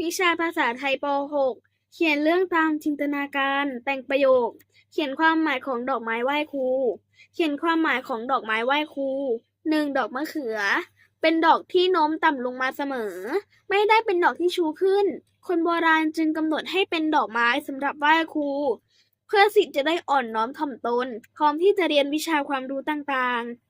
วิชาภาษาไทยป .6 เขียนเรื่องตามจินตนาการ แต่งประโยค เขียนความหมายของดอกไม้ไหว้ครู เขียนความหมายของดอกไม้ไหว้ครูหนึ่งดอกมะเขือ เป็นดอกที่โน้มต่ำลงมาเสมอ ไม่ได้เป็นดอกที่ชูขึ้น คนโบราณจึงกำหนดให้เป็นดอกไม้สำหรับไหว้ครู เพื่อสิทธิ์จะได้อ่อนน้อมถ่อมตน พร้อมที่จะเรียนวิชาความรู้ต่างๆ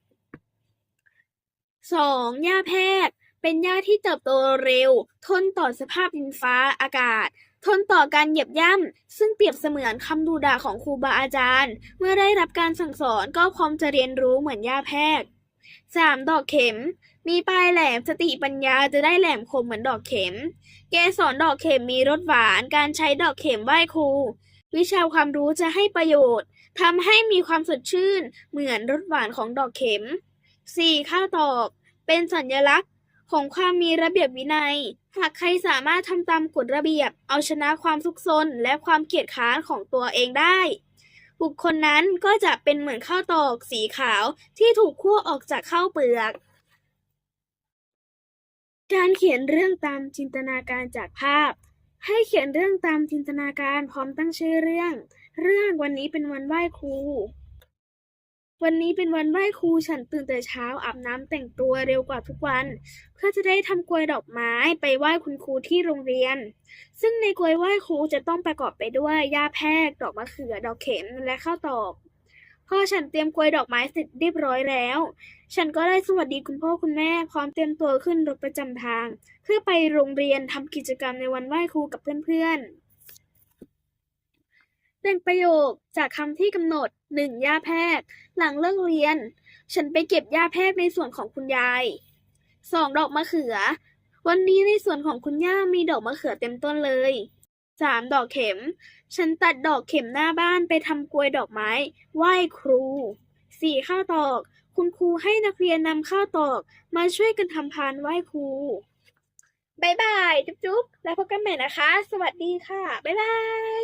2. หญ้าแพรก เป็นหญ้าที่เติบโตเร็ว ทนต่อสภาพดินฟ้าอากาศ ทนต่อการเหยียบย่ำ ซึ่งเปรียบเสมือนคำดูด่าของครูบาอาจารย์ เมื่อได้รับการสั่งสอนก็พร้อมจะเรียนรู้เหมือนหญ้าแพรก 3. ดอกเข็ม มีปลายแหลมสติปัญญาจะได้แหลมคมเหมือนดอกเข็ม เกสรดอกเข็มมีรสหวาน การใช้ดอกเข็มไหว้ครู วิชาความรู้จะให้ประโยชน์ทำให้มีความสดชื่น เหมือนรสหวานของดอกเข็ม 4. ข้าวตอก เป็นสัญลักษณ์ ของความมีระเบียบวินัย หากใครสามารถทำตามกฎระเบียบ เอาชนะความซุกซนและความเกียจค้านของตัวเองได้ บุคคลนั้นก็จะเป็นเหมือนข้าวตอกสีขาวที่ถูกคั่วออกจากข้าวเปลือก การเขียนเรื่องตามจินตนาการจากภาพ ให้เขียนเรื่องตามจินตนาการพร้อมตั้งชื่อเรื่อง เรื่องวันนี้เป็นวันไหว้ครู วันนี้เป็นวันไหว้ครูฉันตื่นแต่เช้าอาบน้ำแต่งตัวเร็วกว่าทุกวัน เพื่อจะได้ทำกลวยดอกไม้ไปไหว้คุณครูที่โรงเรียน ซึ่งในกลวยไหว้ครูจะต้องประกอบไปด้วยหญ้าแพรกดอกมะเขือดอกเข็มและข้าวตอกพอฉันเตรียมกลวยดอกไม้เสร็จเรียบร้อยแล้ว ฉันก็ได้สวัสดีคุณพ่อคุณแม่พร้อมเตรียมตัวขึ้นรถประจำทาง เพื่อไปโรงเรียนทำกิจกรรมในวันไหว้ครูกับเพื่อนๆ แต่งประโยคจากคำที่กำหนด 1. หญ้าแพรกหลังเลิกเรียน ฉันไปเก็บหญ้าแพรกในส่วนของคุณยาย 2. ดอกมะเขือ วันนี้ในส่วนของคุณย่ามีดอกมะเขือเต็มต้นเลย 3. ดอกเข็ม ฉันตัดดอกเข็มหน้าบ้านไปทำกลวยดอกไม้ ไหว้ครู 4. ข้าวตอก คุณครูให้นักเรียนนำข้าวตอก มาช่วยกันทำพานไหว้ครูบายบาย จุ๊บๆ แล้วพบกันใหม่นะคะ สวัสดีค่ะ บ๊ายบาย